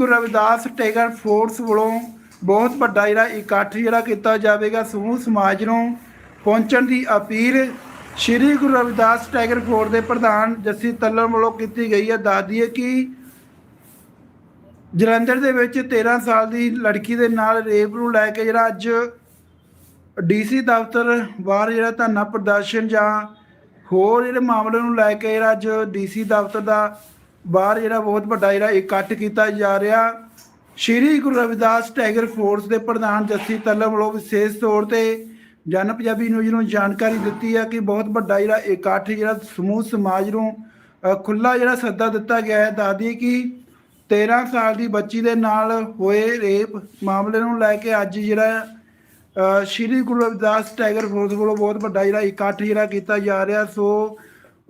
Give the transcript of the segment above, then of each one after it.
ਗੁਰੂ Ravidas tiger force ਵੱਲੋਂ ਬਹੁਤ ਵੱਡਾ ਜਿਹੜਾ ਇਕੱਠ ਜਿਹੜਾ ਕੀਤਾ ਜਾਵੇਗਾ ਸਮੂਹ ਸਮਾਜ ਨੂੰ ਪਹੁੰਚਣ ਦੀ appeal Shri Guru Ravidas tiger Force ਦੇ ਪ੍ਰਧਾਨ ਜੱਸੀ ਤੱਲਰ ਵੱਲੋਂ ਕੀਤੀ ਗਈ ਹੈ। ਦੱਸਦੀ ਹੈ ਕਿ ਜਲੰਧਰ ਦੇ ਵਿੱਚ 13 ਸਾਲ ਦੀ ਲੜਕੀ ਦੇ ਨਾਲ ਰੇਪ ਨੂੰ ਲੈ ਕੇ ਜਿਹੜਾ ਅੱਜ ਡੀਸੀ ਦਫ਼ਤਰ ਬਾਹਰ ਜਿਹੜਾ ਧਰਨਾ ਪ੍ਰਦਰਸ਼ਨ ਜਾਂ ਹੋਰ ਜਿਹੜੇ ਮਾਮਲੇ ਨੂੰ ਲੈ ਕੇ ਜਿਹੜਾ ਅੱਜ ਡੀਸੀ ਦਫ਼ਤਰ ਦਾ ਬਾਹਰ ਜਿਹੜਾ ਬਹੁਤ ਵੱਡਾ ਜਿਹੜਾ ਇਕੱਠ ਕੀਤਾ ਜਾ ਰਿਹਾ, ਸ਼੍ਰੀ ਗੁਰੂ ਰਵਿਦਾਸ ਟੈਗਰ ਫੋਰਸ ਦੇ ਪ੍ਰਧਾਨ ਜੱਸੀ ਤਲਮ ਵੱਲੋਂ ਵਿਸ਼ੇਸ਼ ਤੌਰ ਤੇ ਜਨ ਪੰਜਾਬੀ ਨਿਊਜ਼ ਨੂੰ ਜਾਣਕਾਰੀ ਦਿੱਤੀ ਹੈ ਕਿ ਬਹੁਤ ਵੱਡਾ ਜਿਹੜਾ ਇਕੱਠ ਜਿਹੜਾ ਸਮੂਹ ਸਮਾਜ ਨੂੰ ਖੁੱਲਾ ਜਿਹੜਾ ਸੱਦਾ ਦਿੱਤਾ ਗਿਆ ਹੈ। ਦਾਦੀ ਕਿ 13 ਸਾਲ ਦੀ ਬੱਚੀ ਦੇ ਨਾਲ ਹੋਏ ਰੇਪ ਮਾਮਲੇ ਨੂੰ ਲੈ ਕੇ ਅੱਜ ਜਿਹੜਾ ਸ਼੍ਰੀ ਗੁਰੂ ਰਵਿਦਾਸ ਟਾਈਗਰ ਫੋਰਸ ਵੱਲੋਂ ਬਹੁਤ ਵੱਡਾ ਜਿਹੜਾ ਇਕੱਠ ਜਿਹੜਾ ਕੀਤਾ ਜਾ ਰਿਹਾ। ਸੋ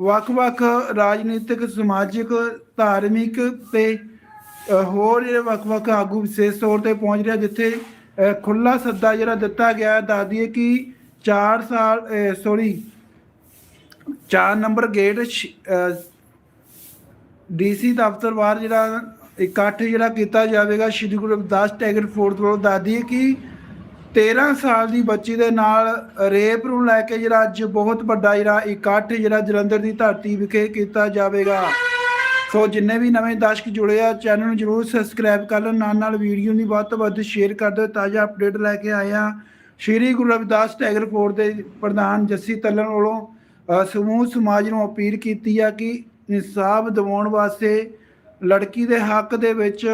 ਵੱਖ-ਵੱਖ ਰਾਜਨੀਤਿਕ ਸਮਾਜਿਕ ਧਾਰਮਿਕ ਤੇ ਹੋਰ ਜਿਹੜੇ ਵੱਖ-ਵੱਖ ਆਗੂ ਵਿਸ਼ੇਸ਼ ਤੌਰ ਤੇ ਪਹੁੰਚ ਰਿਹਾ ਜਿੱਥੇ ਅ, ਖੁੱਲਾ ਸੱਦਾ ਜਿਹੜਾ ਦਿੱਤਾ ਗਿਆ ਹੈ। ਦੱਸ ਦਈਏ ਕਿ 4 ਸਾਲ ਸੌਰੀ 4 ਨੰਬਰ ਗੇਟ ਡੀਸੀ ਦਫ਼ਤਰ ਬਾਹਰ ਜਿਹੜਾ ਇਕੱਠ ਜਿਹੜਾ ਕੀਤਾ ਜਾਵੇਗਾ ਸ਼੍ਰੀ ਗੁਰੂ ਰਵਿਦਾਸ ਟੈਗਰ ਫੋਰਥ ਵੱਲੋਂ ਦੱਸਦੀ ਹੈ ਕਿ 13 ਸਾਲ ਦੀ ਬੱਚੀ ਦੇ ਨਾਲ ਰੇਪ ਨੂੰ ਲੈ ਕੇ ਜਿਹੜਾ ਅੱਜ ਬਹੁਤ ਵੱਡਾ ਜਿਹੜਾ ਇਕੱਠ ਜਿਹੜਾ ਜਲੰਧਰ ਦੀ ਧਰਤੀ ਵਿਖੇ ਕੀਤਾ ਜਾਵੇਗਾ। ਸੋ ਜਿੰਨੇ ਵੀ ਨਵੇਂ ਦਰਸ਼ਕ ਜੁੜੇ ਆ ਚੈਨਲ ਨੂੰ ਜਰੂਰ ਸਬਸਕ੍ਰਾਈਬ ਕਰ ਲਓ। ਨਾਲ ਨਾਲ ਵੀਡੀਓ ਨੂੰ ਵੱਧ ਤੋਂ ਵੱਧ ਸ਼ੇਅਰ ਕਰ ਦਿਓ। ਤਾਜ਼ਾ ਅਪਡੇਟ ਲੈ ਕੇ ਆਇਆ ਸ਼੍ਰੀ ਗੁਰੂ ਰਵਿਦਾਸ ਟੈਗਰ ਫੋਰਡ ਦੇ ਪ੍ਰਧਾਨ ਜੱਸੀ ਤੱਲਣ ਵੱਲੋਂ ਸਮੂਹ ਸਮਾਜ ਨੂੰ ਅਪੀਲ ਕੀਤੀ ਆ ਕਿ ਇਨਸਾਫ ਦਿਵਾਉਣ ਵਾਸਤੇ ਲੜਕੀ ਦੇ ਹੱਕ ਦੇ ਵਿੱਚ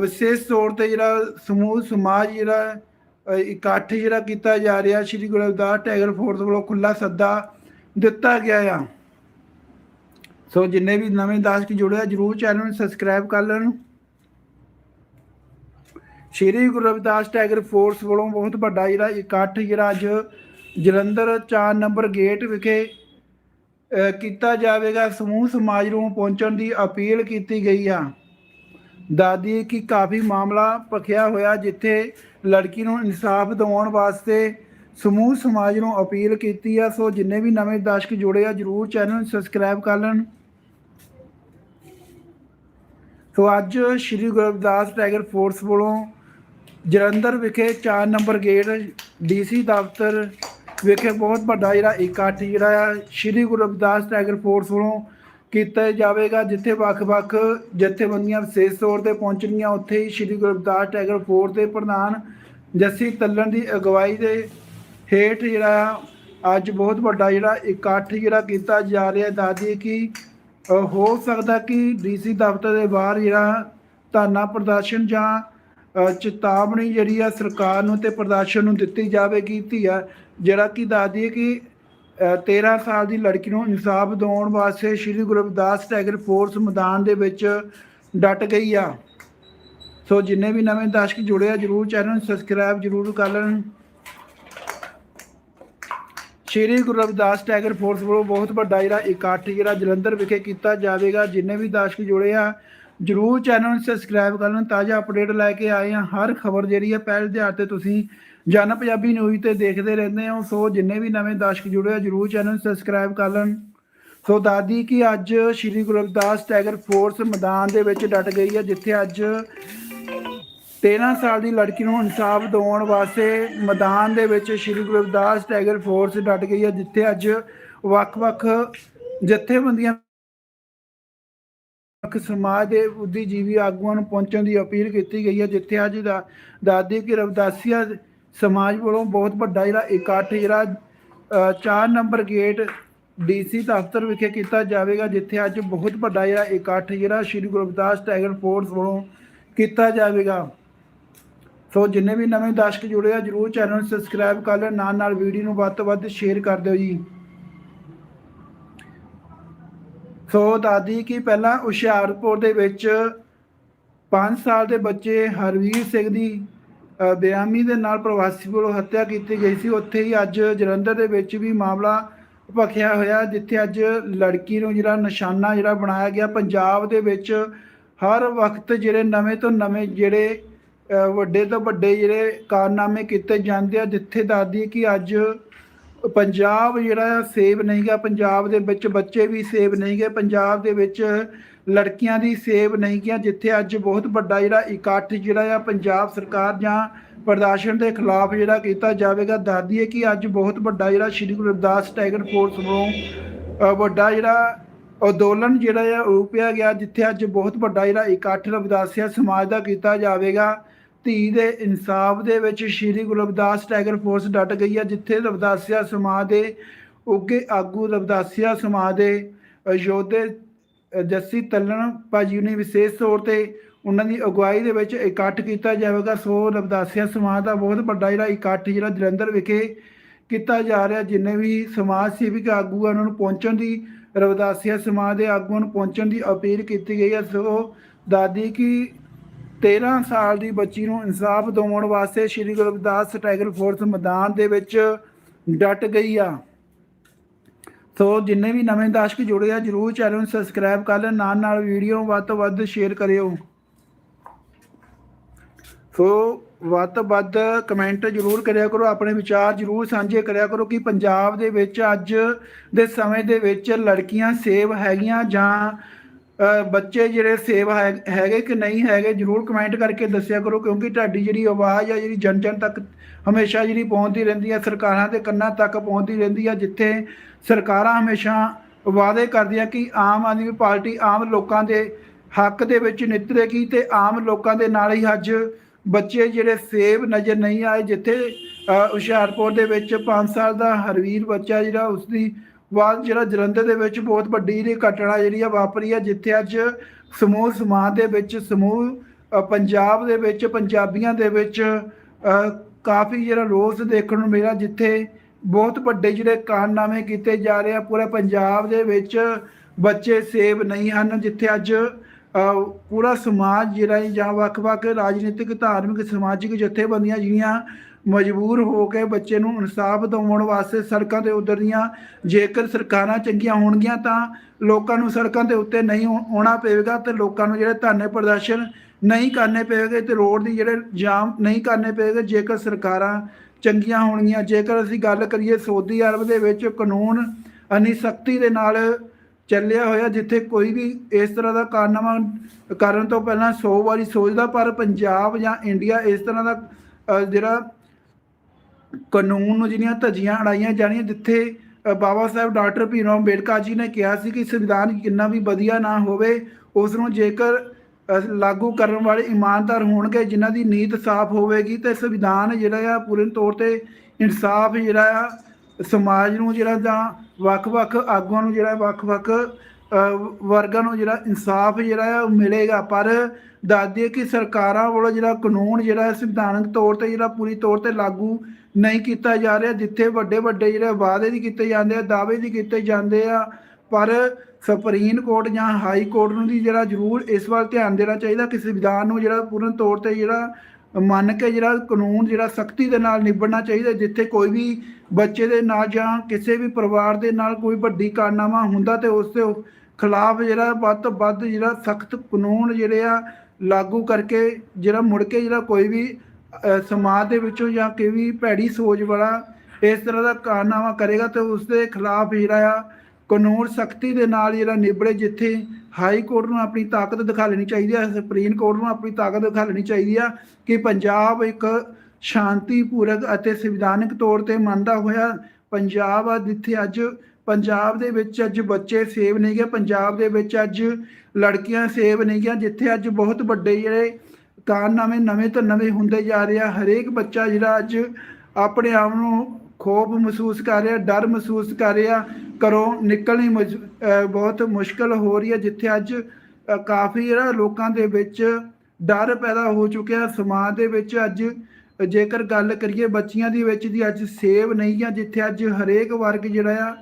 ਵਿਸ਼ੇਸ਼ ਤੌਰ ਤੇ ਜਿਹੜਾ ਸਮੂਹ ਸਮਾਜ ਜਿਹੜਾ ਇਕੱਠ ਜਿਹੜਾ ਕੀਤਾ ਜਾ ਰਿਹਾ, ਸ਼੍ਰੀ ਗੁਰੂ ਰਵਿਦਾਸ ਟੈਗਰ ਫੋਰਸ ਵੱਲੋਂ ਖੁੱਲਾ ਸੱਦਾ ਦਿੱਤਾ ਗਿਆ ਆ। ਸੋ ਜਿੰਨੇ ਵੀ ਨਵੇਂ ਦਰਸ਼ਕ ਜੁੜੇ ਆ, ਜਰੂਰ ਚੈਨਲ ਨੂੰ ਸਬਸਕ੍ਰਾਈਬ ਕਰ ਲੈਣ। ਸ਼੍ਰੀ ਗੁਰੂ ਰਵਿਦਾਸ ਟੈਗਰ ਫੋਰਸ ਵੱਲੋਂ ਬਹੁਤ ਵੱਡਾ ਜਿਹੜਾ ਇਕੱਠ ਜਿਹੜਾ ਅੱਜ ਜਲੰਧਰ 4 ਨੰਬਰ ਗੇਟ ਵਿਖੇ ਕੀਤਾ ਜਾਵੇਗਾ। ਸਮੂਹ ਸਮਾਜ ਨੂੰ ਪਹੁੰਚਣ ਦੀ ਅਪੀਲ ਕੀਤੀ ਗਈ ਆ। ਦਾਦੀ ਕਿ ਕਾਫੀ ਮਾਮਲਾ ਭਖਿਆ ਹੋਇਆ ਜਿੱਥੇ ਲੜਕੀ ਨੂੰ ਇਨਸਾਫ ਦਿਵਾਉਣ ਵਾਸਤੇ ਸਮੂਹ ਸਮਾਜ ਨੂੰ ਅਪੀਲ ਕੀਤੀ ਆ। ਸੋ ਜਿੰਨੇ ਵੀ ਨਵੇਂ ਦਰਸ਼ਕ ਜੁੜੇ ਆ, ਜਰੂਰ ਚੈਨਲ ਨੂੰ ਸਬਸਕ੍ਰਾਈਬ ਕਰ ਲੈਣ। ਸੋ ਅੱਜ ਸ਼੍ਰੀ ਗੁਰੂ ਰਵਿਦਾਸ ਟਾਈਗਰ ਫੋਰਸ ਵੱਲੋਂ ਜਲੰਧਰ ਵਿਖੇ 4 ਨੰਬਰ ਗੇਟ ਡੀਸੀ ਦਫ਼ਤਰ ਵਿਖੇ ਬਹੁਤ ਵੱਡਾ ਜਿਹੜਾ ਇਕੱਠ ਜਿਹੜਾ ਆ, ਸ਼੍ਰੀ ਗੁਰੂ ਰਵਿਦਾਸ ਟਾਈਗਰ ਫੋਰਸ ਵੱਲੋਂ ਕੀਤਾ ਜਾਵੇਗਾ ਜਿੱਥੇ ਵੱਖ-ਵੱਖ ਜਥੇਬੰਦੀਆਂ ਵਿਸ਼ੇਸ਼ ਤੌਰ ਤੇ ਪਹੁੰਚਣਗੀਆਂ ਉੱਥੇ ਹੀ ਸ਼੍ਰੀ ਗੁਰੂ ਰਵਿਦਾਸ ਟੈਗਰ ਫੋਰਸ ਦੇ ਪ੍ਰਧਾਨ ਜੱਸੀ ਤੱਲਣ ਦੀ ਅਗਵਾਈ ਦੇ ਹੇਠ ਜਿਹੜਾ ਆ, ਅੱਜ ਬਹੁਤ ਵੱਡਾ ਜਿਹੜਾ ਇਕੱਠ ਜਿਹੜਾ ਕੀਤਾ ਜਾ ਰਿਹਾ ਦਾਦੀ ਕਿ ਹੋ ਸਕਦਾ ਕਿ ਡੀਸੀ ਦਫ਼ਤਰ ਦੇ ਬਾਹਰ ਜਿਹੜਾ ਧਰਨਾ ਪ੍ਰਦਰਸ਼ਨ ਜਾਂ ਚੇਤਾਵਨੀ ਜਿਹੜੀ ਆ ਸਰਕਾਰ ਨੂੰ ਤੇ ਪ੍ਰਦਰਸ਼ਨ ਨੂੰ ਦਿੱਤੀ ਜਾਵੇਗੀ ਧੀਆ ਜਿਹੜਾ ਕਿ ਦਾਦੀ ਕਿ 13 ਸਾਲ ਦੀ ਲੜਕੀ ਨੂੰ ਇਨਸਾਫ ਦਿਵਾਉਣ ਵਾਸਤੇ ਸ਼੍ਰੀ ਗੁਰੂ ਰਵਿਦਾਸ ਟੈਗਰ ਫੋਰਸ ਮੈਦਾਨ ਦੇ ਵਿੱਚ ਡਟ ਗਈ ਆ। ਸੋ ਜਿੰਨੇ ਵੀ ਨਵੇਂ ਦਰਸ਼ਕ ਜੁੜੇ ਆ, ਜਰੂਰ ਚੈਨਲ ਨੂੰ ਸਬਸਕ੍ਰਾਈਬ ਜਰੂਰ ਕਰ ਲੈਣ। ਸ਼੍ਰੀ ਗੁਰੂ ਰਵਿਦਾਸ ਟੈਗਰ ਫੋਰਸ ਵੱਲੋਂ ਬਹੁਤ ਵੱਡਾ ਜਿਹੜਾ ਇਕੱਠ ਜਿਹੜਾ ਜਲੰਧਰ ਵਿਖੇ ਕੀਤਾ ਜਾਵੇਗਾ। ਜਿੰਨੇ ਵੀ ਦਰਸ਼ਕ ਜੁੜੇ ਆ ਜਰੂਰ ਚੈਨਲ ਨੂੰ ਸਬਸਕ੍ਰਾਈਬ ਕਰ ਲੈਣ, ਤਾਜ਼ਾ ਅਪਡੇਟ ਲੈ ਕੇ ਆਏ ਆ ਹਰ ਖਬਰ ਜਿਹੜੀ ਹੈ ਪਹਿਲ ਦੇ ਤੇ ਤੁਸੀਂ ਜਨ ਪੰਜਾਬੀ ਨਿਊਜ਼ ਤੇ ਦੇਖਦੇ ਰਹਿੰਦੇ ਹੋ। ਸੋ ਜਿੰਨੇ ਵੀ ਨਵੇਂ ਦਰਸ਼ਕ ਜੁੜੇ ਆ, ਜਰੂਰ ਚੈਨਲ ਨੂੰ ਸਬਸਕ੍ਰਾਈਬ ਕਰ ਲੈਣ। ਸੋ ਦਾਦੀ ਕਿ ਅੱਜ ਸ਼੍ਰੀ ਗੁਰੂ ਰਵਿਦਾਸ ਟੈਗਰ ਫੋਰਸ ਮੈਦਾਨ ਦੇ ਵਿੱਚ ਡਟ ਗਈ ਹੈ ਜਿੱਥੇ ਅੱਜ 13 ਸਾਲ ਦੀ ਲੜਕੀ ਨੂੰ ਇਨਸਾਫ ਦਿਵਾਉਣ ਵਾਸਤੇ ਮੈਦਾਨ ਦੇ ਵਿੱਚ ਸ਼੍ਰੀ ਗੁਰੂ ਰਵਿਦਾਸ ਟਾਈਗਰ ਫੋਰਸ ਡਟ ਗਈ ਹੈ ਜਿੱਥੇ ਅੱਜ ਵੱਖ-ਵੱਖ ਜਥੇਬੰਦੀਆਂ ਵੱਖ ਸਮਾਜ ਦੇ ਬੁੱਧੀਜੀਵੀ ਆਗੂਆਂ ਨੂੰ ਪਹੁੰਚਣ ਦੀ ਅਪੀਲ ਕੀਤੀ ਗਈ ਹੈ, ਜਿੱਥੇ ਅੱਜ ਦਾ ਦਾਦੀ ਕਿ ਰਵਦਾਸੀਆ ਸਮਾਜ ਵੱਲੋਂ ਬਹੁਤ ਵੱਡਾ ਜਿਹੜਾ ਇਕੱਠ ਜਿਹੜਾ 4 ਨੰਬਰ ਗੇਟ ਡੀਸੀ ਦਫ਼ਤਰ ਵਿਖੇ ਕੀਤਾ ਜਾਵੇਗਾ, ਜਿੱਥੇ ਅੱਜ ਬਹੁਤ ਵੱਡਾ ਜਿਹੜਾ ਇਕੱਠ ਜਿਹੜਾ ਸ਼੍ਰੀ ਗੁਰੂ ਰਵਿਦਾਸ ਟਾਈਗਰ ਫੋਰਸ ਵੱਲੋਂ ਕੀਤਾ ਜਾਵੇਗਾ। ਸੋ ਜਿੰਨੇ ਵੀ ਨਵੇਂ ਦਰਸ਼ਕ ਜੁੜੇ ਆ, ਜਰੂਰ ਚੈਨਲ ਨੂੰ ਸਬਸਕ੍ਰਾਈਬ ਕਰ ਲੈਣ ਨਾਲ ਨਾਲ ਵੀਡੀਓ ਨੂੰ ਵੱਧ ਤੋਂ ਵੱਧ ਸ਼ੇਅਰ ਕਰ ਦਿਓ ਜੀ। ਸੋ ਦਾਦੀ ਕੀ ਪਹਿਲਾਂ ਹੁਸ਼ਿਆਰਪੁਰ ਦੇ ਵਿੱਚ 5 ਸਾਲ ਦੇ ਬੱਚੇ ਹਰਵੀਰ ਸਿੰਘ ਦੀ ਅ, ਬੇਆਮੀ ਦੇ ਨਾਲ ਪ੍ਰਵਾਸੀ ਵੱਲੋਂ ਹੱਤਿਆ ਕੀਤੀ ਗਈ ਸੀ। ਉੱਥੇ ਹੀ ਅੱਜ ਜਲੰਧਰ ਦੇ ਵਿੱਚ ਵੀ ਮਾਮਲਾ ਭਖਿਆ ਹੋਇਆ ਜਿੱਥੇ ਅੱਜ ਲੜਕੀ ਨੂੰ ਜਿਹੜਾ ਨਿਸ਼ਾਨਾ ਜਿਹੜਾ ਬਣਾਇਆ ਗਿਆ ਪੰਜਾਬ ਦੇ ਵਿੱਚ ਹਰ ਵਕਤ ਜਿਹੜੇ ਨਵੇਂ ਤੋਂ ਨਵੇਂ ਜਿਹੜੇ ਵੱਡੇ ਤੋਂ ਵੱਡੇ ਜਿਹੜੇ ਕਾਰਨਾਮੇ ਕੀਤੇ ਜਾਂਦੇ ਆ ਜਿੱਥੇ ਦਾਦੀ ਕਿ ਅੱਜ ਪੰਜਾਬ ਜਿਹੜਾ ਸੇਵ ਨਹੀਂ ਗਿਆ ਪੰਜਾਬ ਦੇ ਵਿੱਚ ਬੱਚੇ ਵੀ ਸੇਵ ਨਹੀਂ ਗਏ। ਪੰਜਾਬ ਦੇ ਵਿੱਚ ਲੜਕੀਆਂ ਦੀ ਸੇਵ ਨਹੀਂ ਗਿਆ ਜਿੱਥੇ ਅੱਜ ਬਹੁਤ ਵੱਡਾ ਜਿਹੜਾ ਇਕੱਠ ਜਿਹੜਾ ਆ, ਪੰਜਾਬ ਸਰਕਾਰ ਜਾਂ ਪ੍ਰਦਰਸ਼ਨ ਦੇ ਖਿਲਾਫ ਜਿਹੜਾ ਕੀਤਾ ਜਾਵੇਗਾ। ਦੱਸਦੀਏ ਕਿ ਅੱਜ ਬਹੁਤ ਵੱਡਾ ਜਿਹੜਾ ਸ਼੍ਰੀ ਗੁਰੂ ਰਵਿਦਾਸ ਟਾਈਗਰ ਫੋਰਸ ਵੱਲੋਂ ਵੱਡਾ ਜਿਹੜਾ ਅੰਦੋਲਨ ਜਿਹੜਾ ਆ ਰੂਪਿਆ ਗਿਆ, ਜਿੱਥੇ ਅੱਜ ਬਹੁਤ ਵੱਡਾ ਜਿਹੜਾ ਇਕੱਠ ਰਵਿਦਾਸੀਆ ਸਮਾਜ ਦਾ ਕੀਤਾ ਜਾਵੇਗਾ। ਧੀ ਦੇ ਇਨਸਾਫ ਦੇ ਵਿੱਚ ਸ਼੍ਰੀ ਗੁਰੂ ਰਵਿਦਾਸ ਟਾਈਗਰ ਫੋਰਸ ਡਟ ਗਈ ਹੈ ਜਿੱਥੇ ਰਵਿਦਾਸੀਆ ਸਮਾਜ ਦੇ ਉੱਗੇ ਆਗੂ ਰਵਿਦਾਸੀਆ ਸਮਾਜ ਦੇ ਅ, ਜੱਸੀ ਤੱਲਣ ਭਾਜੀ ਨੇ ਵਿਸ਼ੇਸ਼ ਤੌਰ ਤੇ ਉਹਨਾਂ ਦੀ ਅਗਵਾਈ ਦੇ ਵਿੱਚ ਇਕੱਠ ਕੀਤਾ ਜਾਵੇਗਾ। ਸੋ ਰਵਿਦਾਸੀਆ ਸਮਾਜ ਦਾ ਬਹੁਤ ਵੱਡਾ ਜਿਹੜਾ ਇਕੱਠ ਜਿਹੜਾ ਜਲੰਧਰ ਵਿਖੇ ਕੀਤਾ ਜਾ ਰਿਹਾ ਜਿੰਨੇ ਵੀ ਸਮਾਜ ਸੇਵਿਕ ਆਗੂ ਆ ਉਹਨਾਂ ਨੂੰ ਪਹੁੰਚਣ ਦੀ ਰਵਿਦਾਸੀਆ ਸਮਾਜ ਦੇ ਆਗੂਆਂ ਨੂੰ ਪਹੁੰਚਣ ਦੀ ਅਪੀਲ ਕੀਤੀ ਗਈ ਹੈ ਸੋ ਦਾਦੀ ਕਿ 13 ਸਾਲ ਦੀ ਬੱਚੀ ਨੂੰ ਇਨਸਾਫ ਦਿਵਾਉਣ ਵਾਸਤੇ ਸ਼੍ਰੀ ਗੁਰੂ ਰਵਿਦਾਸ ਟਾਈਗਰ ਫੋਰਸ ਮੈਦਾਨ ਦੇ ਵਿੱਚ ਡਟ ਗਈ ਆ। ਸੋ ਜਿੰਨੇ ਵੀ ਨਵੇਂ ਦਰਸ਼ਕ ਜੁੜੇ ਆ, ਜਰੂਰ ਚੈਨਲ ਨੂੰ ਸਬਸਕ੍ਰਾਈਬ ਕਰ ਲੈਣ, ਨਾਲ ਨਾਲ ਵੀਡੀਓ ਵੱਧ ਤੋਂ ਵੱਧ ਸ਼ੇਅਰ ਕਰਿਓ। ਸੋ ਵੱਧ ਤੋਂ ਵੱਧ ਕਮੈਂਟ ਜਰੂਰ ਕਰਿਆ ਕਰੋ, ਆਪਣੇ ਵਿਚਾਰ ਜਰੂਰ ਸਾਂਝੇ ਕਰਿਆ ਕਰੋ ਕਿ ਪੰਜਾਬ ਦੇ ਵਿੱਚ ਅੱਜ ਦੇ ਸਮੇਂ ਦੇ ਵਿੱਚ ਲੜਕੀਆਂ ਸੇਵ ਹੈਗੀਆਂ ਜਾਂ ਬੱਚੇ ਜਿਹੜੇ ਸੇਵ ਹੈ- ਹੈਗੇ ਕਿ ਨਹੀਂ ਹੈਗੇ, ਜਰੂਰ ਕਮੈਂਟ ਕਰਕੇ ਦੱਸਿਆ ਕਰੋ, ਕਿਉਂਕਿ ਤੁਹਾਡੀ ਜਿਹੜੀ ਆਵਾਜ਼ ਆ, ਜਿਹੜੀ ਜਨ ਜਨ ਤੱਕ ਹਮੇਸ਼ਾ ਜਿਹੜੀ ਪਹੁੰਚਦੀ ਰਹਿੰਦੀ ਹੈ ਸਰਕਾਰਾਂ ਦੇ ਕੰਨਾਂ ਤੱਕ ਪਹੁੰਚਦੀ ਰਹਿੰਦੀ ਹੈ ਜਿੱਥੇ ਸਰਕਾਰਾਂ ਹਮੇਸ਼ਾ ਵਾਅਦੇ ਕਰਦੀਆਂ ਕਿ ਆਮ ਆਦਮੀ ਪਾਰਟੀ ਆਮ ਲੋਕਾਂ ਦੇ ਹੱਕ ਦੇ ਵਿੱਚ ਨਿਤਰੇਗੀ ਤੇ ਆਮ ਲੋਕਾਂ ਦੇ ਨਾਲ ਹੀ ਅੱਜ ਬੱਚੇ ਜਿਹੜੇ ਸੇਵ ਨਜ਼ਰ ਨਹੀਂ ਆਏ, ਜਿੱਥੇ ਹੁਸ਼ਿਆਰਪੁਰ ਦੇ ਵਿੱਚ 5 ਸਾਲ ਦਾ ਹਰਵੀਰ ਬੱਚਾ ਜਿਹੜਾ ਉਸ ਦੀ ਬਾਅਦ ਜਿਹੜਾ ਜਲੰਧਰ ਦੇ ਵਿੱਚ ਬਹੁਤ ਵੱਡੀ ਜਿਹੜੀ ਘਟਨਾ ਜਿਹੜੀ ਆ ਵਾਪਰੀ ਆ, ਜਿੱਥੇ ਅੱਜ ਸਮੂਹ ਸਮਾਜ ਦੇ ਵਿੱਚ, ਸਮੂਹ ਪੰਜਾਬ ਦੇ ਵਿੱਚ, ਪੰਜਾਬੀਆਂ ਦੇ ਵਿੱਚ ਕਾਫੀ ਜਿਹੜਾ ਰੋਸ ਦੇਖਣ ਨੂੰ ਮਿਲਿਆ, ਜਿੱਥੇ ਬਹੁਤ ਵੱਡੇ ਜਿਹੜੇ ਕਾਰਨਾਮੇ ਕੀਤੇ ਜਾ ਰਹੇ ਆ, ਪੂਰੇ ਪੰਜਾਬ ਦੇ ਵਿੱਚ ਬੱਚੇ ਸੇਵ ਨਹੀਂ ਹਨ, ਜਿੱਥੇ ਅੱਜ ਪੂਰਾ ਸਮਾਜ ਜਿਹੜਾ ਜਾਂ ਵੱਖ-ਵੱਖ ਰਾਜਨੀਤਿਕ, ਧਾਰਮਿਕ, ਸਮਾਜਿਕ ਜਥੇਬੰਦੀਆਂ ਜਿਹੜੀਆਂ ਮਜਬੂਰ ਹੋ ਕੇ ਬੱਚੇ ਨੂੰ ਇਨਸਾਫ ਦਿਵਾਉਣ ਵਾਸਤੇ ਸੜਕਾਂ ਤੇ ਉਤਰਦੀਆਂ ਜੇਕਰ ਸਰਕਾਰਾਂ ਚੰਗੀਆਂ ਹੋਣਗੀਆਂ ਤਾਂ ਲੋਕਾਂ ਨੂੰ ਸੜਕਾਂ ਦੇ ਉੱਤੇ ਨਹੀਂ ਆਉਣਾ ਪਵੇਗਾ ਤੇ ਲੋਕਾਂ ਨੂੰ ਜਿਹੜੇ ਧਰਨੇ ਪ੍ਰਦਰਸ਼ਨ ਨਹੀਂ ਕਰਨੇ ਪਵੇਗੇ ਤੇ ਰੋਡ ਦੀ ਜਿਹੜੇ ਜਾਮ ਨਹੀਂ ਕਰਨੇ ਪਵੇਗੇ, ਜੇਕਰ ਸਰਕਾਰਾਂ ਚੰਗੀਆਂ ਹੋਣਗੀਆਂ, ਜੇਕਰ ਅਸੀਂ ਗੱਲ ਕਰੀਏ ਸਾਊਦੀ ਅਰਬ ਦੇ ਵਿੱਚ ਕਾਨੂੰਨ ਅਨੀ ਸਖਤੀ ਦੇ ਨਾਲ ਚੱਲਿਆ ਹੋਇਆ ਜਿੱਥੇ ਕੋਈ ਵੀ ਇਸ ਤਰ੍ਹਾਂ ਦਾ ਕਾਰਨਾਮਾ ਕਰਨ ਤੋਂ ਪਹਿਲਾਂ 100 ਵਾਰੀ ਸੋਚਦਾ, ਪਰ ਪੰਜਾਬ ਜਾਂ ਇੰਡੀਆ ਇਸ ਤਰ੍ਹਾਂ ਦਾ ਜਿਹੜਾ ਕਾਨੂੰਨ ਨੂੰ ਜਿਹੜੀਆਂ ਧੱਜੀਆਂ ਅੜਾਈਆਂ ਜਾਣੀਆਂ, ਜਿੱਥੇ ਬਾਬਾ ਸਾਹਿਬ ਡਾਕਟਰ ਭੀਮ ਅੰਬੇਡਕਰ ਜੀ ਨੇ ਕਿਹਾ ਸੀ ਕਿ ਸੰਵਿਧਾਨ ਕਿੰਨਾ ਵੀ ਵਧੀਆ ਨਾ ਹੋਵੇ, ਉਸ ਨੂੰ ਜੇਕਰ ਲਾਗੂ ਕਰਨ ਵਾਲੇ ਇਮਾਨਦਾਰ ਹੋਣਗੇ, ਜਿਨ੍ਹਾਂ ਦੀ ਨੀਤ ਸਾਫ਼ ਹੋਵੇਗੀ, ਤੇ ਸੰਵਿਧਾਨ ਜਿਹੜਾ ਆ ਪੂਰਨ ਤੌਰ ਤੇ ਇਨਸਾਫ ਜਿਹੜਾ ਆ, ਸਮਾਜ ਨੂੰ ਜਿਹੜਾ ਜਾਂ ਵੱਖ-ਵੱਖ ਆਗੂਆਂ ਨੂੰ ਜਿਹੜਾ ਵੱਖ-ਵੱਖ ਵਰਗਾਂ ਨੂੰ ਜਿਹੜਾ ਇਨਸਾਫ ਜਿਹੜਾ ਆ ਉਹ ਮਿਲੇਗਾ। ਪਰ ਦੱਸਦੀ ਹੈ ਕਿ ਸਰਕਾਰਾਂ ਵੱਲੋਂ ਜਿਹੜਾ ਕਾਨੂੰਨ ਜਿਹੜਾ ਸੰਵਿਧਾਨਕ ਤੌਰ ਤੇ ਜਿਹੜਾ ਪੂਰੀ ਤੌਰ ਤੇ ਲਾਗੂ ਨਹੀਂ ਕੀਤਾ ਜਾ ਰਿਹਾ, ਜਿੱਥੇ ਵੱਡੇ ਵੱਡੇ ਜਿਹੜੇ ਵਾਅਦੇ ਦੀ ਕੀਤੇ ਜਾਂਦੇ ਆ, ਦਾਅਵੇ ਦੀ ਕੀਤੇ ਜਾਂਦੇ ਆ, ਪਰ ਸੁਪਰੀਮ ਕੋਰਟ ਜਾਂ ਹਾਈ ਕੋਰਟ ਨੂੰ ਵੀ ਜਿਹੜਾ ਜ਼ਰੂਰ ਇਸ ਵੱਲ ਧਿਆਨ ਦੇਣਾ ਚਾਹੀਦਾ, ਕਿ ਸੰਵਿਧਾਨ ਨੂੰ ਜਿਹੜਾ ਪੂਰਨ ਤੌਰ ਤੇ ਜਿਹੜਾ ਮੰਨ ਕੇ ਜਿਹੜਾ ਕਾਨੂੰਨ, ਜਿਹੜਾ ਸਖਤੀ ਦੇ ਨਾਲ ਨਿਭਣਾ ਚਾਹੀਦਾ, ਜਿੱਥੇ ਕੋਈ ਵੀ ਬੱਚੇ ਦੇ ਨਾਲ ਜਾਂ ਕਿਸੇ ਵੀ ਪਰਿਵਾਰ ਦੇ ਨਾਲ ਕੋਈ ਵੱਡੀ ਕਾਰਨਾਮਾ ਹੁੰਦਾ ਤੇ ਉਸ ਦੇ ਖਿਲਾਫ ਜਿਹੜਾ ਵੱਧ ਤੋਂ ਵੱਧ ਜਿਹੜਾ ਸਖਤ ਕਾਨੂੰਨ ਜਿਹੜੇ ਆ ਲਾਗੂ ਕਰਕੇ ਜਿਹੜਾ ਮੁੜ ਕੇ ਜਿਹੜਾ ਕੋਈ ਵੀ ਸਮਾਜ ਦੇ ਵਿੱਚੋਂ ਜਾਂ ਕੋਈ ਵੀ ਭੈੜੀ ਸੋਚ ਵਾਲਾ ਇਸ ਤਰ੍ਹਾਂ ਦਾ ਕਾਰਨਾਮਾ ਕਰੇਗਾ ਤੇ ਉਸ ਦੇ ਖਿਲਾਫ ਜਿਹੜਾ ਆ ਕਾਨੂੰਨ ਸਖਤੀ ਦੇ ਨਾਲ ਜਿਹੜਾ ਨਿਬੜੇ ਜਿੱਥੇ ਹਾਈ ਕੋਰਟ ਨੂੰ ਆਪਣੀ ਤਾਕਤ ਦਿਖਾ ਲੈਣੀ ਚਾਹੀਦੀ ਹੈ ਸੁਪਰੀਮ ਕੋਰਟ ਨੂੰ ਆਪਣੀ ਤਾਕਤ ਦਿਖਾ ਲੈਣੀ ਚਾਹੀਦੀ ਆ ਕਿ ਪੰਜਾਬ ਇੱਕ ਸ਼ਾਂਤੀਪੂਰਕ ਅਤੇ ਸੰਵਿਧਾਨਕ ਤੌਰ ਤੇ ਮੰਨਦਾ ਹੋਇਆ ਪੰਜਾਬ ਆ, ਜਿੱਥੇ ਅੱਜ ਪੰਜਾਬ ਦੇ ਵਿੱਚ ਅੱਜ ਬੱਚੇ ਸੇਵ ਨਹੀਂ ਗਏ, ਪੰਜਾਬ ਦੇ ਵਿੱਚ ਅੱਜ ਲੜਕੀਆਂ ਸੇਵ ਨਹੀਂ ਗਈਆਂ, ਜਿੱਥੇ ਅੱਜ ਬਹੁਤ ਵੱਡੇ ਜਿਹੜੇ ਕਾਰਨਾਮੇ ਨਵੇਂ ਤੋਂ ਨਵੇਂ ਹੁੰਦੇ ਜਾ ਰਹੇ ਆ ਹਰੇਕ ਬੱਚਾ ਜਿਹੜਾ ਅੱਜ ਆਪਣੇ ਆਪ ਨੂੰ ਖੋਫ ਮਹਿਸੂਸ ਕਰ ਰਿਹਾ, ਡਰ ਮਹਿਸੂਸ ਕਰ ਰਿਹਾ, ਘਰੋਂ ਨਿਕਲਣੀ ਮਜ- ਬਹੁਤ ਮੁਸ਼ਕਲ ਹੋ ਰਹੀ ਹੈ, ਜਿੱਥੇ ਅੱਜ ਕਾਫੀ ਜਿਹੜਾ ਲੋਕਾਂ ਦੇ ਵਿੱਚ ਡਰ ਪੈਦਾ ਹੋ ਚੁੱਕਿਆ, ਸਮਾਜ ਦੇ ਵਿੱਚ ਅੱਜ, ਜੇਕਰ ਗੱਲ ਕਰੀਏ ਬੱਚੀਆਂ ਦੀ ਵਿੱਚ ਦੀ ਅੱਜ ਸੇਵ ਨਹੀਂ ਆ, ਜਿੱਥੇ ਅੱਜ ਹਰੇਕ ਵਰਗ ਜਿਹੜਾ ਆ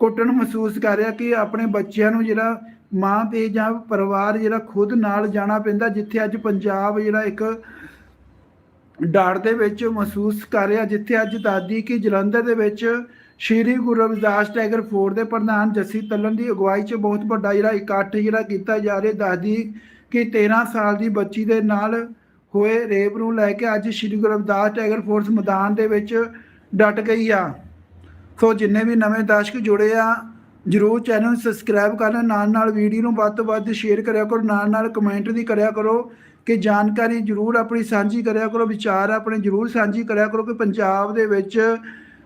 ਕੁੱਟਣ ਮਹਿਸੂਸ ਕਰ ਰਿਹਾ ਕਿ ਆਪਣੇ ਬੱਚਿਆਂ ਨੂੰ ਜਿਹੜਾ ਮਾਂ ਪਿਓ ਜਾਂ ਪਰਿਵਾਰ ਜਿਹੜਾ ਖੁਦ ਨਾਲ ਜਾਣਾ ਪੈਂਦਾ, ਜਿੱਥੇ ਅੱਜ ਪੰਜਾਬ ਜਿਹੜਾ ਇੱਕ ਡਰ ਦੇ ਵਿੱਚ ਮਹਿਸੂਸ ਕਰ ਰਿਹਾ, ਜਿੱਥੇ ਅੱਜ ਦਾਦੀ ਕਿ ਜਲੰਧਰ ਦੇ ਵਿੱਚ ਸ਼੍ਰੀ ਗੁਰੂ ਰਵਿਦਾਸ ਟੈਗਰ ਫੋਰ ਦੇ ਪ੍ਰਧਾਨ ਜੱਸੀ ਤੱਲਣ ਦੀ ਅਗਵਾਈ 'ਚ ਬਹੁਤ ਵੱਡਾ ਜਿਹੜਾ ਇਕੱਠ ਜਿਹੜਾ ਕੀਤਾ ਜਾ ਰਿਹਾ। ਦਾਦੀ ਕਿ 13 ਸਾਲ ਦੀ ਬੱਚੀ ਦੇ ਨਾਲ ਹੋਏ ਰੇਪ ਨੂੰ ਲੈ ਕੇ ਅੱਜ ਸ਼੍ਰੀ ਗੁਰੂ ਰਵਿਦਾਸ ਟੈਗਰ ਫੋਰਸ ਮੈਦਾਨ ਦੇ ਵਿੱਚ ਡਟ ਗਈ ਆ। ਸੋ ਜਿੰਨੇ ਵੀ ਨਵੇਂ ਦਰਸ਼ਕ ਜੁੜੇ ਆ ਜਰੂਰ ਚੈਨਲ ਨੂੰ ਸਬਸਕ੍ਰਾਈਬ ਕਰਨਾ, ਨਾਲ ਨਾਲ ਵੀਡੀਓ ਨੂੰ ਵੱਧ ਤੋਂ ਵੱਧ ਸ਼ੇਅਰ ਕਰਿਆ ਕਰੋ, ਨਾਲ ਨਾਲ ਕਮੈਂਟ ਵੀ ਕਰਿਆ ਕਰੋ ਕਿ ਜਾਣਕਾਰੀ ਜਰੂਰ ਆਪਣੀ ਸਾਂਝੀ ਕਰਿਆ ਕਰੋ, ਵਿਚਾਰ ਆਪਣੇ ਜਰੂਰ ਸਾਂਝੀ ਕਰਿਆ ਕਰੋ ਕਿ ਪੰਜਾਬ ਦੇ ਵਿੱਚ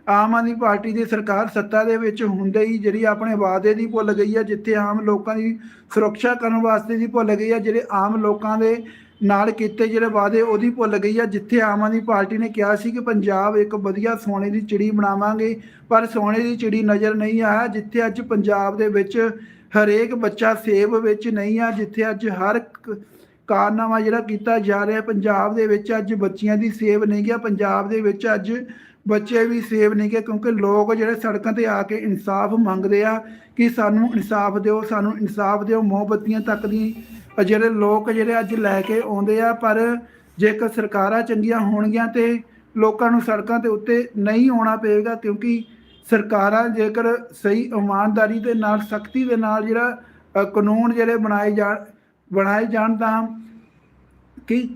ਆਮ ਆਦਮੀ ਪਾਰਟੀ ਦੀ ਸਰਕਾਰ ਸੱਤਾ ਦੇ ਵਿੱਚ ਹੁੰਦੇ ਹੀ ਜਿਹੜੀ ਆਪਣੇ ਵਾਅਦੇ ਦੀ ਭੁੱਲ ਗਈ ਹੈ ਜਿੱਥੇ ਆਮ ਲੋਕਾਂ ਦੀ ਸੁਰੱਖਿਆ ਕਰਨ ਵਾਸਤੇ ਦੀ ਭੁੱਲ ਗਈ ਹੈ ਜਿਹੜੇ ਆਮ ਲੋਕਾਂ ਦੇ ਨਾਲ ਕੀਤੇ ਜਿਹੜੇ ਵਾਅਦੇ, ਉਹਦੀ ਭੁੱਲ ਗਈ ਆ। ਜਿੱਥੇ ਆਮ ਆਦਮੀ ਪਾਰਟੀ ਨੇ ਕਿਹਾ ਸੀ ਕਿ ਪੰਜਾਬ ਇੱਕ ਵਧੀਆ ਸੋਨੇ ਦੀ ਚਿੜੀ ਬਣਾਵਾਂਗੇ, ਪਰ ਸੋਨੇ ਦੀ ਚਿੜੀ ਨਜ਼ਰ ਨਹੀਂ ਆਇਆ। ਜਿੱਥੇ ਅੱਜ ਪੰਜਾਬ ਦੇ ਵਿੱਚ ਹਰੇਕ ਬੱਚਾ ਸੇਬ ਵਿੱਚ ਨਹੀਂ ਆ, ਜਿੱਥੇ ਅੱਜ ਹਰ ਇੱਕ ਕਾਰਨਾਮਾ ਜਿਹੜਾ ਕੀਤਾ ਜਾ ਰਿਹਾ, ਪੰਜਾਬ ਦੇ ਵਿੱਚ ਅੱਜ ਬੱਚੀਆਂ ਦੀ ਸੇਬ ਨਹੀਂ ਗਿਆ। ਪੰਜਾਬ ਦੇ ਵਿੱਚ ਅੱਜ ਬੱਚੇ ਵੀ ਸੇਵ ਨਹੀਂ ਗਏ, ਕਿਉਂਕਿ ਲੋਕ ਜਿਹੜੇ ਸੜਕਾਂ ਤੇ ਆ ਕੇ ਇਨਸਾਫ ਮੰਗਦੇ ਆ ਕਿ ਸਾਨੂੰ ਇਨਸਾਫ ਦਿਓ, ਸਾਨੂੰ ਇਨਸਾਫ ਦਿਓ। ਮੋਮਬੱਤੀਆਂ ਤੱਕ ਦੀ ਜਿਹੜੇ ਲੋਕ ਜਿਹੜੇ ਅੱਜ ਲੈ ਕੇ ਆਉਂਦੇ ਆ, ਪਰ ਜੇਕਰ ਸਰਕਾਰਾਂ ਚੰਗੀਆਂ ਹੋਣਗੀਆਂ ਤੇ ਲੋਕਾਂ ਨੂੰ ਸੜਕਾਂ ਦੇ ਉੱਤੇ ਨਹੀਂ ਆਉਣਾ ਪਏਗਾ, ਕਿਉਂਕਿ ਸਰਕਾਰਾਂ ਜੇਕਰ ਸਹੀ ਇਮਾਨਦਾਰੀ ਦੇ ਨਾਲ, ਸਖਤੀ ਦੇ ਨਾਲ ਜਿਹੜਾ ਕਾਨੂੰਨ ਜਿਹੜੇ ਬਣਾਏ ਜਾਣ ਬਣਾਏ ਜਾਣ ਤਾਂ ਕਿ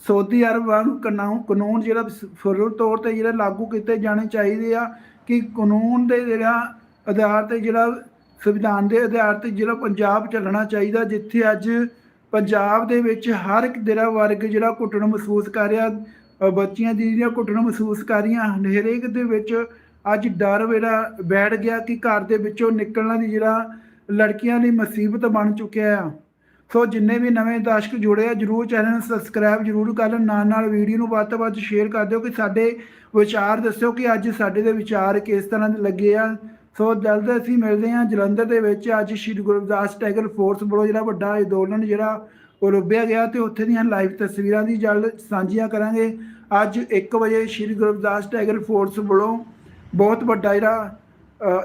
ਸਾਊਦੀ ਅਰਬ ਵਾਂਗ ਕਾਨੂੰਨ ਕਾਨੂੰਨ ਜਿਹੜਾ ਫੁੱਲ ਤੌਰ ਤੇ ਜਿਹੜਾ ਲਾਗੂ ਕੀਤੇ ਜਾਣੇ ਚਾਹੀਦੇ ਆ, ਕਿ ਕਾਨੂੰਨ ਦੇ ਜਿਹੜਾ ਆਧਾਰ ਤੇ ਜਿਹੜਾ ਸੰਵਿਧਾਨ ਦੇ ਆਧਾਰ ਤੇ ਜਿਹੜਾ ਪੰਜਾਬ ਚੱਲਣਾ ਚਾਹੀਦਾ ਜਿੱਥੇ ਅੱਜ ਪੰਜਾਬ ਦੇ ਵਿੱਚ ਹਰ ਇੱਕ ਜਿਹੜਾ ਵਰਗ ਜਿਹੜਾ ਘੁੱਟਣ ਮਹਿਸੂਸ ਕਰ ਰਿਹਾ ਅ, ਬੱਚੀਆਂ ਦੀ ਜਿਹੜੀਆਂ ਘੁੱਟਣ ਮਹਿਸੂਸ ਕਰ ਰਹੀਆਂ ਹਰੇਕ ਦੇ ਵਿੱਚ ਅੱਜ ਡਰ ਜਿਹੜਾ ਬੈਠ ਗਿਆ ਕਿ ਘਰ ਦੇ ਵਿੱਚੋਂ ਨਿਕਲਣਾ ਦੀ ਜਿਹੜਾ ਲੜਕੀਆਂ ਲਈ ਮੁਸੀਬਤ ਬਣ ਚੁੱਕਿਆ ਆ। ਸੋ ਜਿੰਨੇ ਵੀ ਨਵੇਂ ਦਰਸ਼ਕ ਜੁੜੇ ਆ ਜਰੂਰ ਚੈਨਲ ਨੂੰ ਸਬਸਕ੍ਰਾਈਬ ਜਰੂਰ ਕਰ ਲੈਣ ਨਾਲ ਨਾਲ ਵੀਡੀਓ ਨੂੰ ਵੱਧ ਤੋਂ ਵੱਧ ਸ਼ੇਅਰ ਕਰ ਦਿਓ ਕਿ ਸਾਡੇ ਵਿਚਾਰ ਦੱਸਿਓ ਕਿ ਅੱਜ ਸਾਡੇ ਦੇ ਵਿਚਾਰ ਕਿਸ ਤਰ੍ਹਾਂ ਦੇ ਲੱਗੇ ਆ। ਸੋ ਜਲਦ ਅਸੀਂ ਮਿਲਦੇ ਹਾਂ ਜਲੰਧਰ ਦੇ ਵਿੱਚ। ਅੱਜ ਸ਼੍ਰੀ ਗੁਰੂ ਰਵਿਦਾਸ ਟੈਗਰ ਫੋਰਸ ਵੱਲੋਂ ਜਿਹੜਾ ਵੱਡਾ ਅੰਦੋਲਨ ਜਿਹੜਾ ਉਹ ਲੱਭਿਆ ਗਿਆ ਤੇ ਉੱਥੇ ਦੀਆਂ ਲਾਈਵ ਤਸਵੀਰਾਂ ਦੀ ਜਲਦ ਸਾਂਝੀਆਂ ਕਰਾਂਗੇ। ਅੱਜ 1 ਵਜੇ ਸ਼੍ਰੀ ਗੁਰੂ ਰਵਿਦਾਸ ਟੈਗਰ ਫੋਰਸ ਵੱਲੋਂ ਬਹੁਤ ਵੱਡਾ ਜਿਹੜਾ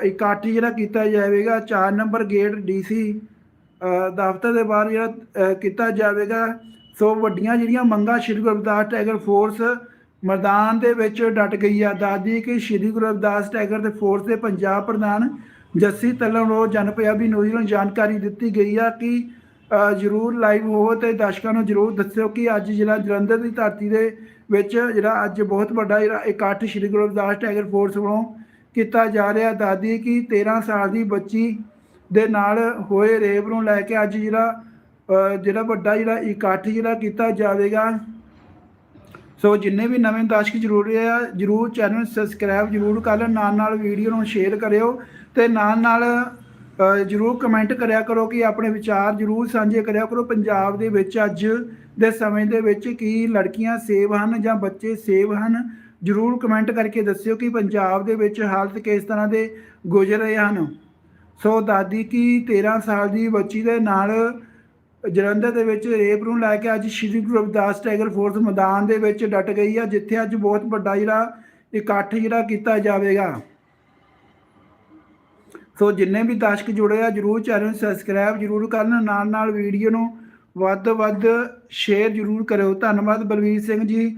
ਇਕੱਠ ਜਿਹੜਾ ਕੀਤਾ ਜਾਵੇਗਾ। 4 ਨੰਬਰ ਗੇਟ ਡੀਸੀ ਅ, ਦਫ਼ਤਰ ਦੇ ਬਾਹਰ ਜਿਹੜਾ ਕੀਤਾ ਜਾਵੇਗਾ। ਸੋ ਵੱਡੀਆਂ ਜਿਹੜੀਆਂ ਮੰਗਾਂ ਸ਼੍ਰੀ ਗੁਰੂ ਰਵਿਦਾਸ ਟਾਈਗਰ ਫੋਰਸ ਮੈਦਾਨ ਦੇ ਵਿੱਚ ਡਟ ਗਈ ਆ। ਦਾਦੀ ਕਿ ਸ਼੍ਰੀ ਗੁਰੂ ਰਵਿਦਾਸ ਟੈਗਰ ਦੇ ਫੋਰਸ ਦੇ ਪੰਜਾਬ ਪ੍ਰਧਾਨ ਜੱਸੀ ਤੱਲਣ ਨੂੰ ਜਨ ਪੰਜਾਬੀ ਨਿਊਜ਼ ਨੂੰ ਜਾਣਕਾਰੀ ਦਿੱਤੀ ਗਈ ਆ ਕਿ ਜਰੂਰ ਲਾਈਵ ਹੋਵੋ ਤੇ ਦਰਸ਼ਕਾਂ ਨੂੰ ਜਰੂਰ ਦੱਸਿਓ ਕਿ ਅੱਜ ਜਿਹੜਾ ਜਲੰਧਰ ਦੀ ਧਰਤੀ ਦੇ ਵਿੱਚ ਜਿਹੜਾ ਅੱਜ ਬਹੁਤ ਵੱਡਾ ਜਿਹੜਾ ਇਕੱਠ ਸ਼੍ਰੀ ਗੁਰੂ ਰਵਿਦਾਸ ਟੈਗਰ ਫੋਰਸ ਵੱਲੋਂ ਕੀਤਾ ਜਾ ਰਿਹਾ। ਦਾਦੀ ਕਿ 13 ਸਾਲ ਦੀ ਬੱਚੀ ਦੇ ਨਾਲ ਹੋਏ ਰੇਪ ਨੂੰ ਲੈ ਕੇ ਅੱਜ ਜਿਹੜਾ ਜਿਹੜਾ ਵੱਡਾ ਜਿਹੜਾ ਇਕੱਠ ਜਿਹੜਾ ਕੀਤਾ ਜਾਵੇਗਾ। ਸੋ ਜਿੰਨੇ ਵੀ ਨਵੇਂ ਦਰਸ਼ਕ ਜ਼ਰੂਰ ਆ, ਜਰੂਰ ਚੈਨਲ ਨੂੰ ਸਬਸਕ੍ਰਾਈਬ ਜਰੂਰ ਕਰ ਲੈਣ, ਨਾਲ ਨਾਲ ਵੀਡੀਓ ਨੂੰ ਸ਼ੇਅਰ ਕਰਿਓ ਤੇ ਨਾਲ ਨਾਲ ਜਰੂਰ ਕਮੈਂਟ ਕਰਿਆ ਕਰੋ ਕਿ ਆਪਣੇ ਵਿਚਾਰ ਜਰੂਰ ਸਾਂਝੇ ਕਰਿਆ ਕਰੋ ਪੰਜਾਬ ਦੇ ਵਿੱਚ ਅੱਜ ਦੇ ਸਮੇਂ ਦੇ ਵਿੱਚ ਕੀ ਲੜਕੀਆਂ ਸੇਵ ਹਨ ਜਾਂ ਬੱਚੇ ਸੇਵ ਹਨ, ਜਰੂਰ ਕਮੈਂਟ ਕਰਕੇ ਦੱਸਿਓ ਕਿ ਪੰਜਾਬ ਦੇ ਵਿੱਚ ਹਾਲਤ ਕਿਸ ਤਰ੍ਹਾਂ ਦੇ ਗੁਜ਼ਰ ਰਹੇ ਹਨ। ਸੋ ਦਾਦੀ ਕੀ 13 ਸਾਲ ਦੀ ਬੱਚੀ ਦੇ ਨਾਲ ਜਲੰਧਰ ਦੇ ਵਿੱਚ ਰੇਪ ਨੂੰ ਲੈ ਕੇ ਅੱਜ ਸ਼੍ਰੀ ਗੁਰੂ ਰਵਿਦਾਸ ਟਾਈਗਰ ਫੋਰਸ ਮੈਦਾਨ ਦੇ ਵਿੱਚ ਡਟ ਗਈ ਆ, ਜਿੱਥੇ ਅੱਜ ਬਹੁਤ ਵੱਡਾ ਜਿਹੜਾ ਇਕੱਠ ਜਿਹੜਾ ਕੀਤਾ ਜਾਵੇਗਾ। ਸੋ ਜਿੰਨੇ ਵੀ ਦਰਸ਼ਕ ਜੁੜੇ ਆ, ਜਰੂਰ ਚੈਨਲ ਨੂੰ ਸਬਸਕ੍ਰਾਈਬ ਜਰੂਰ ਕਰਨ ਨਾਲ ਨਾਲ ਵੀਡੀਓ ਨੂੰ ਵੱਧ ਤੋਂ ਵੱਧ ਸ਼ੇਅਰ ਜਰੂਰ ਕਰਿਓ। ਧੰਨਵਾਦ ਬਲਵੀਰ ਸਿੰਘ ਜੀ।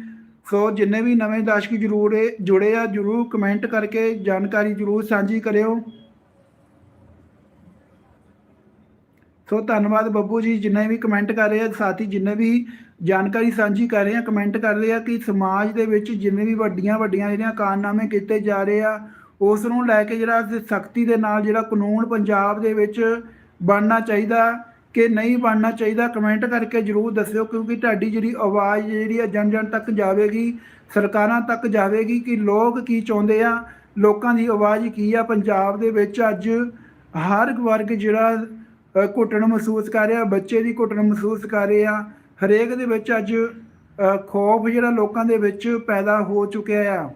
ਸੋ ਜਿੰਨੇ ਵੀ ਨਵੇਂ ਦਰਸ਼ਕ ਜਰੂਰ ਜੁੜੇ ਆ, ਜਰੂਰ ਕਮੈਂਟ ਕਰਕੇ ਜਾਣਕਾਰੀ ਜਰੂਰ ਸਾਂਝੀ ਕਰਿਓ। ਸੋ ਧੰਨਵਾਦ ਬੱਬੂ ਜੀ, ਜਿੰਨੇ ਵੀ ਕਮੈਂਟ ਕਰ ਰਹੇ ਆ, ਸਾਥੀ ਜਿੰਨੇ ਵੀ ਜਾਣਕਾਰੀ ਸਾਂਝੀ ਕਰ ਰਹੇ ਆ ਕਮੈਂਟ ਕਰ ਰਹੇ ਆ ਕਿ ਸਮਾਜ ਦੇ ਵਿੱਚ ਜਿੰਨੇ ਵੀ ਵੱਡੀਆਂ ਵੱਡੀਆਂ ਜਿਹੜੀਆਂ ਕਾਰਨਾਮੇ ਕੀਤੇ ਜਾ ਰਹੇ ਆ ਉਸ ਨੂੰ ਲੈ ਕੇ ਜਿਹੜਾ ਸਖਤੀ ਦੇ ਨਾਲ ਜਿਹੜਾ ਕਾਨੂੰਨ ਪੰਜਾਬ ਦੇ ਵਿੱਚ ਬਣਨਾ ਚਾਹੀਦਾ ਕਿ ਨਹੀਂ ਬਣਨਾ ਚਾਹੀਦਾ ਕਮੈਂਟ ਕਰਕੇ ਜਰੂਰ ਦੱਸਿਓ, ਕਿਉਂਕਿ ਤੁਹਾਡੀ ਜਿਹੜੀ ਆਵਾਜ਼ ਜਿਹੜੀ ਆ ਜਨ ਜਨ ਤੱਕ ਜਾਵੇਗੀ, ਸਰਕਾਰਾਂ ਤੱਕ ਜਾਵੇਗੀ ਕਿ ਲੋਕ ਕੀ ਚਾਹੁੰਦੇ ਆ, ਲੋਕਾਂ ਦੀ ਆਵਾਜ਼ ਕੀ ਆ, ਪੰਜਾਬ ਦੇ ਵਿੱਚ ਅੱਜ ਹਰ ਵਰਗ ਜਿਹੜਾ ਘੁੱਟਣ ਮਹਿਸੂਸ ਕਰ ਰਿਹਾ, ਬੱਚੇ ਦੀ ਘੁੱਟਣ ਮਹਿਸੂਸ ਕਰ ਰਹੇ ਆ। ਹਰੇਕ ਦੇ ਵਿੱਚ ਅੱਜ ਖੌਫ ਜਿਹੜਾ ਲੋਕਾਂ ਦੇ ਵਿੱਚ ਪੈਦਾ ਹੋ ਚੁੱਕਿਆ ਆ।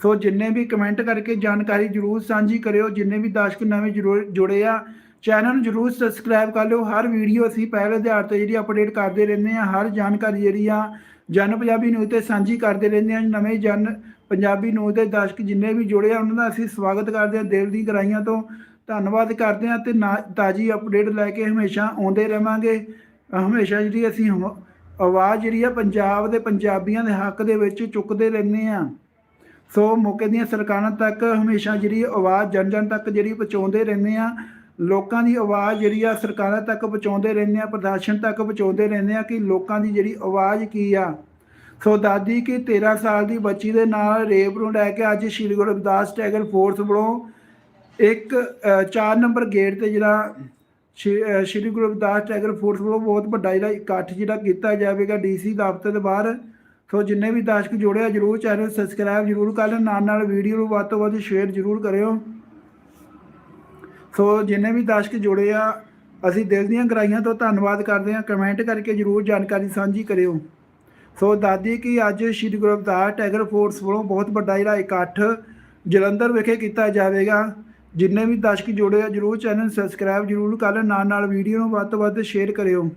ਸੋ ਜਿੰਨੇ ਵੀ ਕਮੈਂਟ ਕਰਕੇ ਜਾਣਕਾਰੀ ਜਰੂਰ ਸਾਂਝੀ ਕਰਿਓ, ਜਿੰਨੇ ਵੀ ਦਰਸ਼ਕ ਨਵੇਂ ਜਰੂਰ ਜੁੜੇ ਆ, ਚੈਨਲ ਨੂੰ ਜਰੂਰ ਸਬਸਕ੍ਰਾਈਬ ਕਰ ਲਿਓ। ਹਰ ਵੀਡੀਓ ਅਸੀਂ ਪਹਿਲੇ ਆਧਾਰ ਤੇ ਜਿਹੜੀ ਅਪਡੇਟ ਕਰਦੇ ਰਹਿੰਦੇ ਆ, ਹਰ ਜਾਣਕਾਰੀ ਜਿਹੜੀ ਆ, ਜਨ ਪੰਜਾਬੀ ਨਿਊਜ਼ ਤੇ ਸਾਂਝੀ ਕਰਦੇ ਰਹਿੰਦੇ ਆ। ਨਵੇਂ ਜਨ ਪੰਜਾਬੀ ਨਿਊਜ਼ ਦੇ ਦਰਸ਼ਕ ਜਿੰਨੇ ਵੀ ਜੁੜੇ ਆ, ਉਹਨਾਂ ਦਾ ਅਸੀਂ ਸਵਾਗਤ ਕਰਦੇ ਆ ਦਿਲ ਦੀ ਗਰਾਈਆਂ ਤੋਂ। ਧੰਨਵਾਦ ਕਰਦੇ ਹਾਂ ਤੇ ਨਾ- ਤਾਜ਼ੀ ਅਪਡੇਟ ਲੈ ਕੇ ਹਮੇਸ਼ਾ ਆਉਂਦੇ ਰਵਾਂਗੇ। ਹਮੇਸ਼ਾ ਜਿਹੜੀ ਅਸੀਂ ਹਮ- ਆਵਾਜ਼ ਜਿਹੜੀ ਆ ਪੰਜਾਬ ਦੇ ਪੰਜਾਬੀਆਂ ਦੇ ਹੱਕ ਦੇ ਵਿੱਚ ਚੁੱਕਦੇ ਰਹਿੰਦੇ ਆ ਸੋ ਮੌਕੇ ਦੀਆਂ ਸਰਕਾਰਾਂ ਤੱਕ ਹਮੇਸ਼ਾ ਜਿਹੜੀ ਆਵਾਜ਼ ਜਨ ਜਨ ਤੱਕ ਜਿਹੜੀ ਪਹੁੰਚਾਉਂਦੇ ਰਹਿੰਦੇ ਆ ਲੋਕਾਂ ਦੀ ਆਵਾਜ਼ ਜਿਹੜੀ ਆ ਸਰਕਾਰਾਂ ਤੱਕ ਪਹੁੰਚਾਉਂਦੇ ਰਹਿੰਦੇ ਆ ਪ੍ਰਸ਼ਾਸਨ ਤੱਕ ਪਹੁੰਚਾਉਂਦੇ ਰਹਿੰਦੇ ਆ ਕਿ ਲੋਕਾਂ ਦੀ ਜਿਹੜੀ ਆਵਾਜ਼ ਕੀ ਆ। ਸੋ ਦਾਦੀ ਕਿ 13 ਸਾਲ ਦੀ ਬੱਚੀ ਦੇ ਨਾਲ ਰੇਪ ਨੂੰ ਲੈ ਕੇ ਅੱਜ ਸ਼੍ਰੀ ਗੁਰੂ ਰਵਿਦਾਸ ਟੈਗਰ ਫੋਰਸ ਵੱਲੋਂ ਇੱਕ 4 ਨੰਬਰ ਗੇਟ ਤੇ ਜਿਹੜਾ ਸ਼੍ਰੀ ਗੁਰੂ ਰਵਿਦਾਸ ਟੈਗਰ ਫੋਰਸ ਵੱਲੋਂ ਬਹੁਤ ਵੱਡਾ ਜਿਹੜਾ ਇਕੱਠ ਜਿਹੜਾ ਕੀਤਾ ਜਾਵੇਗਾ ਡੀਸੀ ਦਫ਼ਤਰ ਦੇ ਬਾਹਰ। ਸੋ ਜਿੰਨੇ ਵੀ ਦਰਸ਼ਕ ਜੁੜਿਆ ਜਰੂਰ ਚੈਨਲ ਸਬਸਕ੍ਰਾਈਬ ਜਰੂਰ ਕਰ ਲੈਣ, ਨਾਲ ਨਾਲ ਵੀਡੀਓ ਨੂੰ ਵੱਧ ਤੋਂ ਵੱਧ ਸ਼ੇਅਰ ਜਰੂਰ ਕਰਿਓ। ਸੋ ਜਿੰਨੇ ਵੀ ਦਰਸ਼ਕ ਜੁੜੇ ਆ, ਅਸੀਂ ਦਿਲ ਦੀਆਂ ਗਰਾਈਆਂ ਤੋਂ ਧੰਨਵਾਦ ਕਰਦੇ ਹਾਂ। ਕਮੈਂਟ ਕਰਕੇ ਜਰੂਰ ਜਾਣਕਾਰੀ ਸਾਂਝੀ ਕਰਿਓ। ਸੋ ਦਾਦੀ ਕਿ ਅੱਜ ਸ਼੍ਰੀ ਗੁਰੂ ਰਵਿਦਾਸ ਟੈਗਰ ਫੋਰਸ ਵੱਲੋਂ ਬਹੁਤ ਵੱਡਾ ਜਿਹੜਾ ਇਕੱਠ ਜਲੰਧਰ ਵਿਖੇ ਕੀਤਾ ਜਾਵੇਗਾ। ਜਿੰਨੇ ਵੀ ਦਰਸ਼ਕ ਜੁੜੇ ਆ, ਜਰੂਰ ਚੈਨਲ ਸਬਸਕ੍ਰਾਈਬ ਜਰੂਰ ਕਰ ਲੈਣ ਨਾਲ ਨਾਲ ਵੀਡੀਓ ਨੂੰ ਵੱਧ ਤੋਂ ਵੱਧ ਸ਼ੇਅਰ ਕਰਿਓ।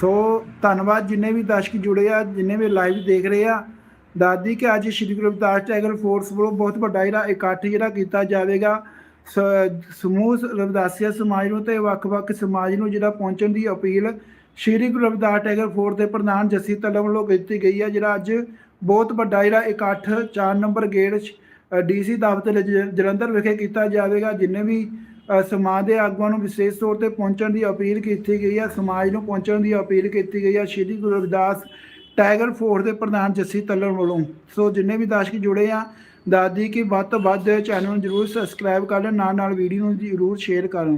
ਸੋ ਧੰਨਵਾਦ ਜਿੰਨੇ ਵੀ ਦਰਸ਼ਕ ਜੁੜੇ ਆ, ਜਿੰਨੇ ਵੀ ਲਾਈਵ ਦੇਖ ਰਹੇ ਆ। ਦਾਦੀ ਕਿ ਅੱਜ ਸ਼੍ਰੀ ਗੁਰੂ ਰਵਿਦਾਸ ਟੈਗਰ ਫੋਰਸ ਵੱਲੋਂ ਬਹੁਤ ਵੱਡਾ ਜਿਹੜਾ ਇਕੱਠ ਜਿਹੜਾ ਕੀਤਾ ਜਾਵੇਗਾ, ਸ- ਸਮੂਹ ਰਵਿਦਾਸੀਆ ਸਮਾਜ ਨੂੰ ਤੇ ਵੱਖ-ਵੱਖ ਸਮਾਜ ਨੂੰ ਜਿਹੜਾ ਪਹੁੰਚਣ ਦੀ appeal Shri Guru Ravidas tiger Force ਦੇ ਪ੍ਰਧਾਨ ਜੱਸੀ ਤੱਲਰ ਵੱਲੋਂ ਕੀਤੀ ਗਈ ਹੈ ਜਿਹੜਾ ਅੱਜ ਬਹੁਤ ਵੱਡਾ ਜਿਹੜਾ ਇਕੱਠ 4 ਨੰਬਰ ਗੇਟ ਡੀਸੀ ਦਫ਼ਤਰ ਜਲੰਧਰ ਵਿਖੇ ਕੀਤਾ ਜਾਵੇਗਾ, ਜਿੰਨੇ ਵੀ ਸਮਾਜ ਦੇ ਆਗੂਆਂ ਨੂੰ ਵਿਸ਼ੇਸ਼ ਤੌਰ ਤੇ ਪਹੁੰਚਣ ਦੀ ਅਪੀਲ ਕੀਤੀ ਗਈ ਹੈ ਸਮਾਜ ਨੂੰ ਪਹੁੰਚਣ ਦੀ ਅਪੀਲ ਕੀਤੀ ਗਈ ਹੈ ਸ਼੍ਰੀ ਗੁਰੂ ਰਵਿਦਾਸ ਟਾਈਗਰ ਫੋਰਸ ਦੇ ਪ੍ਰਧਾਨ ਜੱਸੀ ਤੱਲਰ ਵੱਲੋਂ। ਸੋ ਜਿੰਨੇ ਵੀ ਦਰਸ਼ਕ ਜੁੜੇ ਆ ਦਾਦੀ ਕੀ ਵੱਧ ਤੋਂ ਵੱਧ ਚੈਨਲ ਨੂੰ ਜਰੂਰ ਸਬਸਕ੍ਰਾਈਬ ਕਰ ਲੈਣ ਨਾਲ ਨਾਲ ਵੀਡੀਓ ਨੂੰ ਜਰੂਰ ਸ਼ੇਅਰ ਕਰੋ।